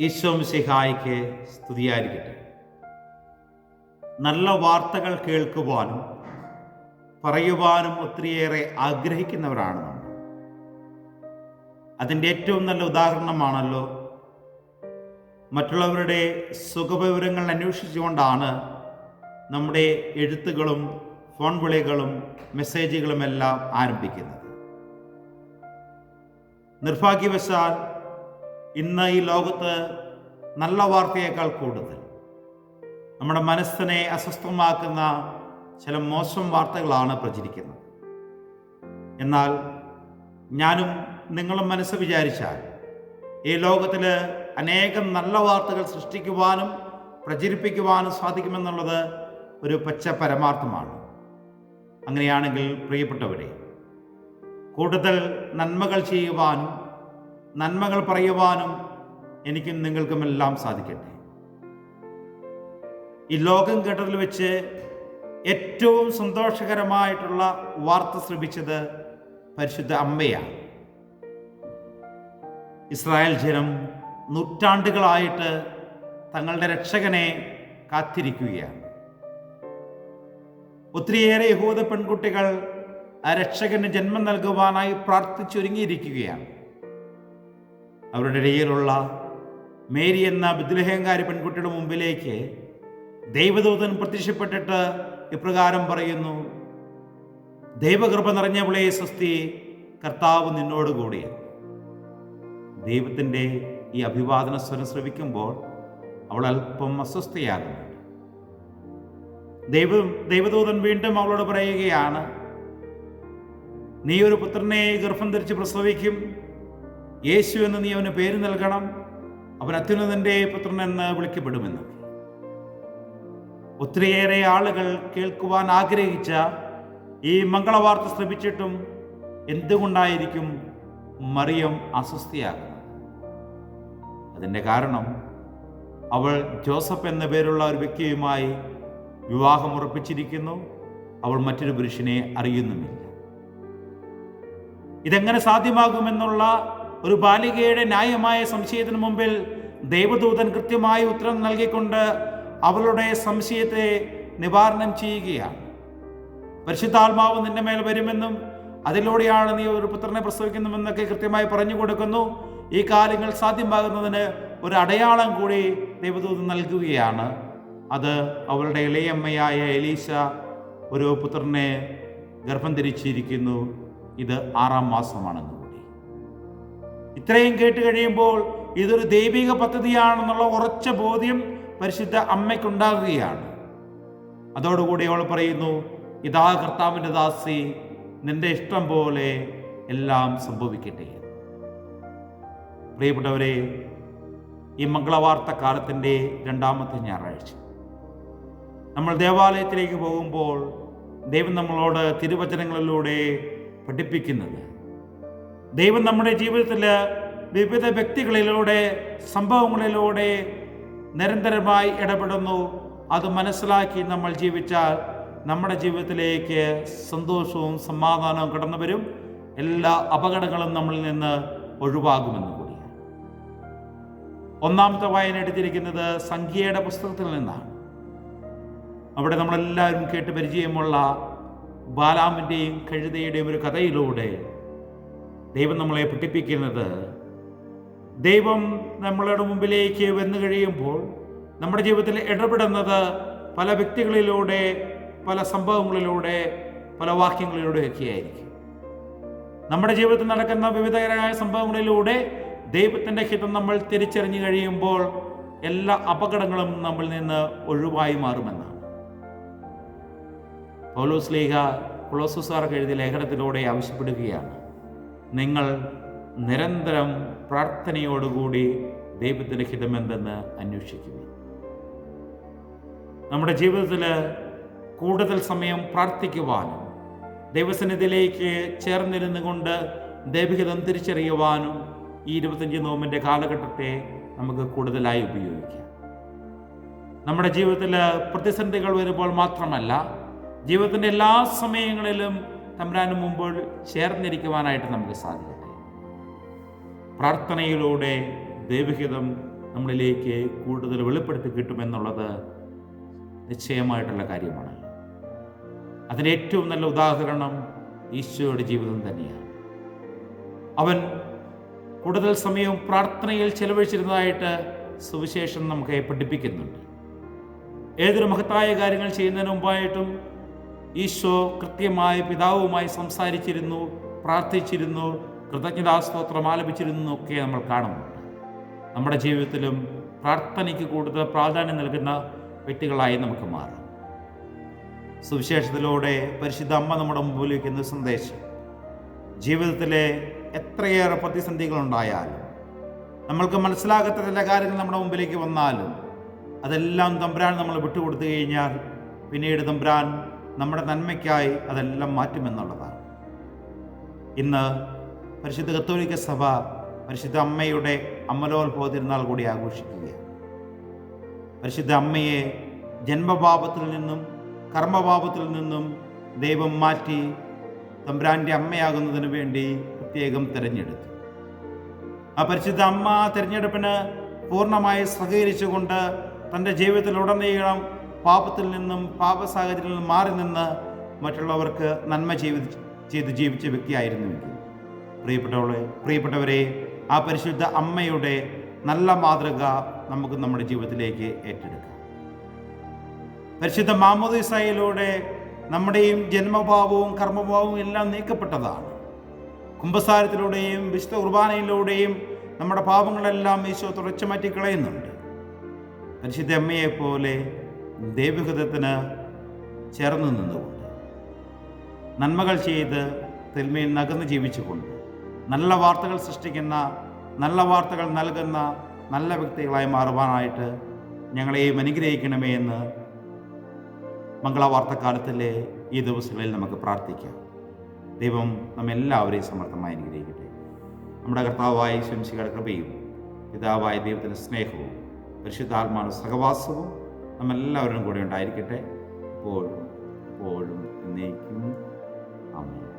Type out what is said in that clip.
ഈശോം സിഹായിക്ക് സ്തുതിയായിരിക്കട്ടെ. നല്ല വാർത്തകൾ കേൾക്കുവാനും പറയുവാനും ഒത്തിരിയേറെ ആഗ്രഹിക്കുന്നവരാണ് നമ്മൾ. അതിന്റെ ഏറ്റവും നല്ല ഉദാഹരണമാണല്ലോ മറ്റുള്ളവരുടെ സുഖവിവരങ്ങൾ അന്വേഷിച്ചുകൊണ്ടാണ് നമ്മുടെ എഴുത്തുകളും ഫോൺ വിളികളും മെസ്സേജുകളുമെല്ലാം ആരംഭിക്കുന്നത്. നിർഭാഗ്യവശാൽ ഇന്ന് ഈ ലോകത്ത് നല്ല വാർത്തയേക്കാൾ കൂടുതൽ. നമ്മുടെ മനസ്സിനെ അസ്വസ്ഥമാക്കുന്ന ചില മോശം വാർത്തകളാണ് പ്രചരിക്കുന്നത്. എന്നാൽ ഞാനും നിങ്ങളും മനസ്സ് വിചാരിച്ചാൽ ഈ ലോകത്തിൽ അനേകം നല്ല വാർത്തകൾ സൃഷ്ടിക്കുവാനും പ്രചരിപ്പിക്കുവാനും സാധിക്കുമെന്നുള്ളത് ഒരു പച്ച പരമാർത്ഥമാണ്. അങ്ങനെയാണെങ്കിൽ പ്രിയപ്പെട്ടവരെ കൂടുതൽ നന്മകൾ ചെയ്യുവാനും നന്മകൾ പറയുവാനും എനിക്കും നിങ്ങൾക്കുമെല്ലാം സാധിക്കട്ടെ. ഈ ലോകം കേട്ടതിൽ വെച്ച് ഏറ്റവും സന്തോഷകരമായിട്ടുള്ള വാർത്ത ശ്രമിച്ചത് പരിശുദ്ധ അമ്മയാണ്. ഇസ്രായേൽ ജനം നൂറ്റാണ്ടുകളായിട്ട് തങ്ങളുടെ രക്ഷകനെ കാത്തിരിക്കുകയാണ്. ഒത്തിരിയേറെ യഹൂദ പെൺകുട്ടികൾ ആ രക്ഷകന് ജന്മം നൽകുവാനായി പ്രാർത്ഥിച്ചൊരുങ്ങിയിരിക്കുകയാണ്. അവരുടെ ഇടയിലുള്ള മേരി എന്ന ബിദ്ലഹേങ്കാരി പെൺകുട്ടിയുടെ മുമ്പിലേക്ക് ദൈവദൂതൻ പ്രത്യക്ഷപ്പെട്ടിട്ട് ഇപ്രകാരം പറയുന്നു ദൈവകൃപ നിറഞ്ഞവളെ സ്വസ്തി കർത്താവ് നിന്നോട് കൂടി. ദൈവത്തിന്റെ ഈ അഭിവാദന സ്വരം ശ്രവിക്കുമ്പോൾ അവൾ അല്പം അസ്വസ്ഥയാകുന്നുണ്ട്. ദൈവ ദൈവദൂതൻ വീണ്ടും അവളോട് പറയുകയാണ് നീ ഒരു പുത്രനെ ഗർഭം ധരിച്ച് പ്രസവിക്കും യേശു എന്ന് നീ അവന് പേര് നൽകണം. അവൻ അത്യുന്നതന്റെ പുത്രൻ എന്ന് വിളിക്കപ്പെടുമെന്ന്. ഒത്തിരിയേറെ ആളുകൾ കേൾക്കുവാൻ ആഗ്രഹിച്ച ഈ മംഗളവാർത്ത ശ്രമിച്ചിട്ടും എന്തുകൊണ്ടായിരിക്കും മറിയം അസ്വസ്ഥയാകുന്നത്? അതിന്റെ കാരണം അവൾ ജോസഫ് എന്ന പേരുള്ള ഒരു വ്യക്തിയുമായി വിവാഹം ഉറപ്പിച്ചിരിക്കുന്നു. അവൾ മറ്റൊരു പുരുഷനെ അറിയുന്നുമില്ല. ഇതെങ്ങനെ സാധ്യമാകുമെന്നുള്ള ഒരു ബാലികയുടെ ന്യായമായ സംശയത്തിന് മുമ്പിൽ ദൈവദൂതൻ കൃത്യമായി ഉത്തരം നൽകിക്കൊണ്ട് അവളുടെ സംശയത്തെ നിവാരണം ചെയ്യുകയാണ്. പരിശുദ്ധാത്മാവ് നിന്റെ മേൽ വരുമെന്നും അതിലൂടെയാണ് നീ ഒരു പുത്രനെ പ്രസവിക്കുന്നുവെന്നൊക്കെ കൃത്യമായി പറഞ്ഞു കൊടുക്കുന്നു. ഈ കാര്യങ്ങൾ സാധ്യമാകുന്നതിന് ഒരു അടയാളം കൂടി ദൈവദൂതൻ നൽകുകയാണ്. അത് അവളുടെ ഇളയമ്മയായ എലീശ ഒരു പുത്രനെ ഗർഭം ധരിച്ചിരിക്കുന്നു. ഇത് ആറാം മാസമാണെന്ന്. ഇത്രയും കേട്ട് കഴിയുമ്പോൾ ഇതൊരു ദൈവിക പദ്ധതിയാണെന്നുള്ള ഉറച്ച ബോധ്യം പരിശുദ്ധ അമ്മയ്ക്കുണ്ടാകുകയാണ്. അതോടുകൂടി അവൾ പറയുന്നു ഇതാ കർത്താവിന്റെ ദാസി നിന്റെ ഇഷ്ടം പോലെ എല്ലാം സംഭവിക്കട്ടെ. പ്രിയപ്പെട്ടവരെ ഈ മംഗളവാർത്ത കാലത്തിന്റെ രണ്ടാമത്തെ ഞായറാഴ്ച. നമ്മൾ ദേവാലയത്തിലേക്ക് പോകുമ്പോൾ ദൈവം നമ്മളോട് തിരുവചനങ്ങളിലൂടെ പഠിപ്പിക്കുന്നത് ദൈവം നമ്മുടെ ജീവിതത്തിൽ വിവിധ വ്യക്തികളിലൂടെ സംഭവങ്ങളിലൂടെ നിരന്തരമായി ഇടപെടുന്നു. അത് മനസ്സിലാക്കി നമ്മൾ ജീവിച്ചാൽ നമ്മുടെ ജീവിതത്തിലേക്ക് സന്തോഷവും സമാധാനവും കടന്നു വരും. എല്ലാ അപകടങ്ങളും നമ്മളിൽ നിന്ന് ഒഴിവാകുമെന്ന് കൂടിയാണ്. ഒന്നാമത്തെ വായന എടുത്തിരിക്കുന്നത് സംഖ്യയുടെ പുസ്തകത്തിൽ നിന്നാണ്. അവിടെ നമ്മളെല്ലാവരും കേട്ട് പരിചയമുള്ള ബാലാമിന്റെയും കഴുതയുടെയും ഒരു കഥയിലൂടെ ദൈവം നമ്മളെ പഠിപ്പിക്കുന്നത് ദൈവം നമ്മളുടെ മുമ്പിലേക്ക് വന്നു കഴിയുമ്പോൾ നമ്മുടെ ജീവിതത്തിൽ ഇടപെടുന്നത് പല വ്യക്തികളിലൂടെ പല സംഭവങ്ങളിലൂടെ പല വാക്യങ്ങളിലൂടെയൊക്കെ ആയിരിക്കും നമ്മുടെ ജീവിതത്തിൽ നടക്കുന്ന വിവിധകരമായ സംഭവങ്ങളിലൂടെ ദൈവത്തിന്റെ ഹിതം നമ്മൾ തിരിച്ചറിഞ്ഞു കഴിയുമ്പോൾ എല്ലാ അപകടങ്ങളും നമ്മളിൽ നിന്ന് ഒഴിവായി മാറുമെന്നാണ്. പൗലോസ് ലേഖ കുളോസുസാർക്ക് എഴുതിയ ലേഖനത്തിലൂടെ ആവശ്യപ്പെടുകയാണ്. നിങ്ങൾ നിരന്തരം പ്രാർത്ഥനയോടുകൂടി ദൈവത്തിന്റെ ഹിതമെന്തെന്ന് അന്വേഷിക്കുന്നു. നമ്മുടെ ജീവിതത്തിൽ കൂടുതൽ സമയം പ്രാർത്ഥിക്കുവാനും ദൈവസന്നിധിയിലേക്ക് ചേർന്നിരുന്നു കൊണ്ട് ദൈവഹിതം തിരിച്ചറിയുവാനും ഈ ഇരുപത്തഞ്ച് നോമ്പിന്റെ കാലഘട്ടത്തെ നമുക്ക് കൂടുതലായി ഉപയോഗിക്കാം. നമ്മുടെ ജീവിതത്തിൽ പ്രതിസന്ധികൾ വരുമ്പോൾ മാത്രമല്ല ജീവിതത്തിന്റെ എല്ലാ സമയങ്ങളിലും തമ്പുരാന് മുമ്പോൾ ചേർന്നിരിക്കുവാനായിട്ട് നമുക്ക് സാധിക്കട്ടെ. പ്രാർത്ഥനയിലൂടെ ദൈവഹിതം നമ്മളിലേക്ക് കൂടുതൽ വെളിപ്പെടുത്തി കിട്ടുമെന്നുള്ളത് നിശ്ചയമായിട്ടുള്ള കാര്യമാണ്. അതിന് ഏറ്റവും നല്ല ഉദാഹരണം ഈശോയുടെ ജീവിതം തന്നെയാണ്. അവൻ കൂടുതൽ സമയവും പ്രാർത്ഥനയിൽ ചെലവഴിച്ചിരുന്നതായിട്ട് സുവിശേഷം നമുക്ക് പഠിപ്പിക്കുന്നുണ്ട്. ഏതൊരു മഹത്തായ കാര്യങ്ങൾ ചെയ്യുന്നതിന് മുമ്പായിട്ടും ഈശോ കൃത്യമായി പിതാവുമായി സംസാരിച്ചിരുന്നു പ്രാർത്ഥിച്ചിരുന്നു കൃതജ്ഞതാസ്തോത്രം ആലപിച്ചിരുന്നു ഒക്കെ നമ്മൾ കാണുന്നുണ്ട് നമ്മുടെ ജീവിതത്തിലും പ്രാർത്ഥനയ്ക്ക് കൂടുതൽ പ്രാധാന്യം നൽകുന്ന വ്യക്തികളായി നമുക്ക് മാറാം. സുവിശേഷത്തിലൂടെ പരിശുദ്ധ അമ്മ നമ്മുടെ മുമ്പിൽ വയ്ക്കുന്ന സന്ദേശം. ജീവിതത്തിലെ എത്രയേറെ പ്രതിസന്ധികളുണ്ടായാലും നമ്മൾക്ക് മനസ്സിലാകാത്ത ചില കാര്യങ്ങൾ നമ്മുടെ മുമ്പിലേക്ക് വന്നാലും അതെല്ലാം തമ്പുരാൻ നമ്മൾ വിട്ടുകൊടുത്തു കഴിഞ്ഞാൽ പിന്നീട് തമ്പുരാൻ നമ്മുടെ നന്മയ്ക്കായി അതെല്ലാം മാറ്റുമെന്നുള്ളതാണ്. ഇന്ന് പരിശുദ്ധ കത്തോലിക്ക സഭ പരിശുദ്ധ അമ്മയുടെ അമലോത്ഭവ തിരുനാൾ കൂടി ആഘോഷിക്കുകയാണ്. പരിശുദ്ധ അമ്മയെ ജന്മപാപത്തിൽ നിന്നും കർമ്മപാപത്തിൽ നിന്നും ദൈവം മാറ്റി തമ്പ്രാന്റെ അമ്മയാകുന്നതിന് വേണ്ടി പ്രത്യേകം തിരഞ്ഞെടുത്തു. ആ പരിശുദ്ധ അമ്മ തിരഞ്ഞെടുപ്പിന് പൂർണമായി സഹകരിച്ചുകൊണ്ട് തന്റെ ജീവിതത്തിലുടനീളം പാപത്തിൽ നിന്നും പാപ സാഹചര്യത്തിൽ നിന്നും മാറി നിന്ന് മറ്റുള്ളവർക്ക് നന്മ ചെയ്ത് ചെയ്ത് ജീവിച്ച വ്യക്തിയായിരുന്നുവെങ്കിൽ. പ്രിയപ്പെട്ടവളെ പ്രിയപ്പെട്ടവരെ ആ പരിശുദ്ധ അമ്മയുടെ നല്ല മാതൃക നമുക്ക് നമ്മുടെ ജീവിതത്തിലേക്ക് ഏറ്റെടുക്കാം. പരിശുദ്ധ മാമോദിസായിലൂടെ നമ്മുടെയും ജന്മഭാവവും കർമ്മഭാവവും എല്ലാം നീക്കപ്പെട്ടതാണ്. കുംഭസാരത്തിലൂടെയും വിശുദ്ധ കുർബാനയിലൂടെയും നമ്മുടെ പാപങ്ങളെല്ലാം ഈശോ തുടച്ചു മാറ്റി കളയുന്നുണ്ട് പരിശുദ്ധ അമ്മയെപ്പോലെ ദൈവഹിതത്തിന് ചേർന്ന് നിന്നുകൊണ്ട്. നന്മകൾ ചെയ്ത് തിന്മയിൽ നകന്ന് ജീവിച്ചുകൊണ്ട് നല്ല വാർത്തകൾ സൃഷ്ടിക്കുന്ന നല്ല വാർത്തകൾ നൽകുന്ന നല്ല വ്യക്തികളായി മാറുവാനായിട്ട് ഞങ്ങളെയും അനുഗ്രഹിക്കണമേ എന്ന് മംഗളവാർത്തക്കാലത്തിലെ ഈ ദിവസങ്ങളിൽ നമുക്ക് പ്രാർത്ഥിക്കാം. ദൈവം നമ്മെല്ലാവരെയും സമർത്ഥമായി അനുഗ്രഹിക്കട്ടെ. നമ്മുടെ കർത്താവായ ശംശികളുടെ കൃപയും പിതാവായ ദൈവത്തിന്റെ സ്നേഹവും പരിശുദ്ധാത്മാവിന്റെ സഹവാസവും നമ്മെല്ലാവരും കൂടെ ഉണ്ടായിരിക്കട്ടെ. എപ്പോഴും എപ്പോഴും എന്നേക്കും. ആമേൻ.